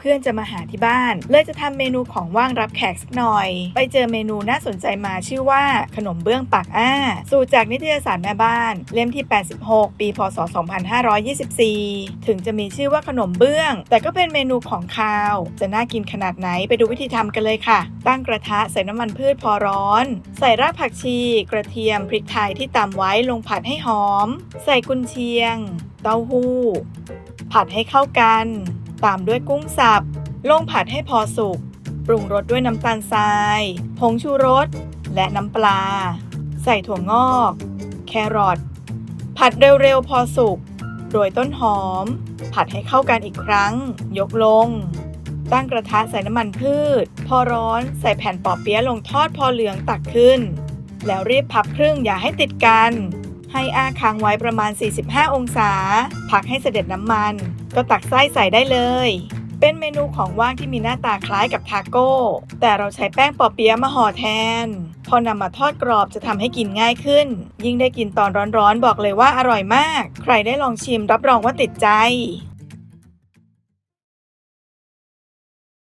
เพื่อนจะมาหาที่บ้าน เลยจะทำเมนูของว่างรับแขกสักหน่อย ไปเจอเมนูน่าสนใจมาชื่อว่าขนมเบื้องปากอ้า สูตรจากนิตยสารแม่บ้าน เล่มที่ 86 ปี พศ 2524 ถึงจะมีชื่อว่าขนมเบื้อง แต่ก็เป็นเมนูของคาว จะน่ากินขนาดไหนไปดูวิธีทำกันเลยค่ะ ตั้งกระทะใส่น้ำมันพืชพอร้อน ใส่รากผักชี กระเทียมพริกไทยที่ตำไว้ลงผัดให้หอม ใส่กุนเชียง เต้าหู้ ผัดให้เข้ากัน ตามด้วยกุ้งสับ ลงผัดให้พอสุก ปรุงรสด้วยน้ำตาลทราย ผงชูรส และน้ำปลา ใส่ถั่วงอก แครอท ผัดเร็วๆพอสุก โรยต้นหอม ผัดให้เข้ากันอีกครั้ง ยกลง ตั้งกระทะใส่น้ำมันพืช พอร้อนใส่แผ่นปอเปี๊ยะลงทอดพอเหลืองตักขึ้น แล้วรีบพับครึ่งอย่าให้ติดกัน ให้อาค้างไว้ประมาณ 45 องศา พักให้เสด็จน้ำมัน ก็ตักไส้ใส่ได้เลย เป็นเมนูของว่างที่มีหน้าตาคล้ายกับทาโก้ แต่เราใช้แป้งปอเปี๊ยะมาห่อแทน พอนำมาทอดกรอบจะทำให้กินง่ายขึ้น ยิ่งได้กินตอนร้อนๆ บอกเลยว่าอร่อยมาก ใครได้ลองชิมรับรองว่าติดใจ